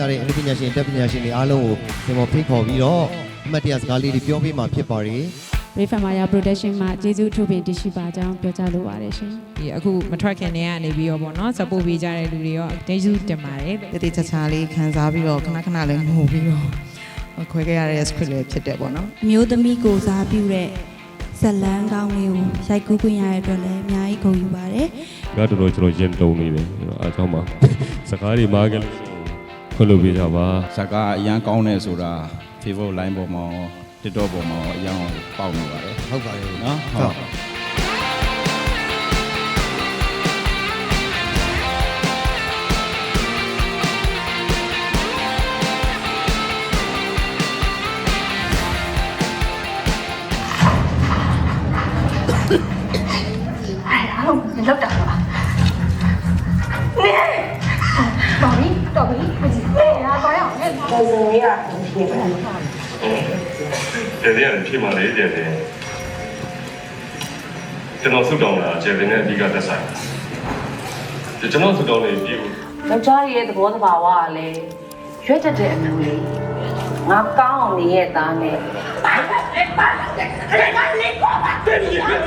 ကြတဲ့အနုပညာရှင်တက်ပညာရှင်တွေအားလုံးကိုကျွန်တော်ဖိတ်ခေါ်ပြီးတော့အမှတ်တရစကားလေးတွေပြောပေးမှာဖြစ်ပါတယ် Refamaya Production မှာကျေးဇူးအထူးပင်တရှိပါကြောင်းပြောကြားလိုပါတယ်ရှင်ဒီအခုမထွက်ခင်တည်းကနေပြီးတော့ပေါ့နော် support ပေးကြတဲ့လူတွေရောကျေးဇူးတင်ပါတယ်လို့တတိချာချာလေးခံစားပြီးတော့ခဏခဏလေးငိုပြီးတော့ခွဲခဲ့ရတဲ့ script လေးဖြစ်တယ်ပေါ့နော်အမျိုးသမီးကိုစားပြုတဲ့ဇတ်လန်းကောင်းလေးကိုရိုက်ကူးခွင့်ရတဲ့အတွက်လည်းအများကြီးဂုဏ်ယူပါတယ်ကတော်တော်ကျွန်တော်ရင်တုံနေတယ်ကျွန်တော်အားကြောင့်ပါစကားတွေမားခဲ့လို့ ခွင့်လို့ပြကြပါဇာကာအရန်ကောင်းတယ်ဆိုတာ Facebook line ပေါ်မှာရော TikTok ပေါ်မှာရောအရန်ပေါက်နေပါတယ်ဟုတ်ပါတယ်နော်ဟုတ်အားလုံးမလောက်တာပါနေတော်ပြီတော်ပြီနေလာတော့ ရအောင်ဟဲ့ပုံစံကြီးကဒီလိုကျယ်တဲ့ဖြစ်မှလေကျယ်တဲ့ကျွန်တော်ဆုတောင်းတာကျယ်တဲ့နဲ့အဓိကသက်ဆိုင်တယ်ကျွန်တော်ဆုတောင်းနေပြီယောက်ျားရဲ့သဘောတဘာဝကလည်းရွက်တတ်တဲ့အထူလေးငါကောင်းအောင်နေရဲ့သားနဲ့ဘာလဲဘာလဲအဲ့ဒါကလေးကောပါတည်းရကြောက်တာမတဲ့တော့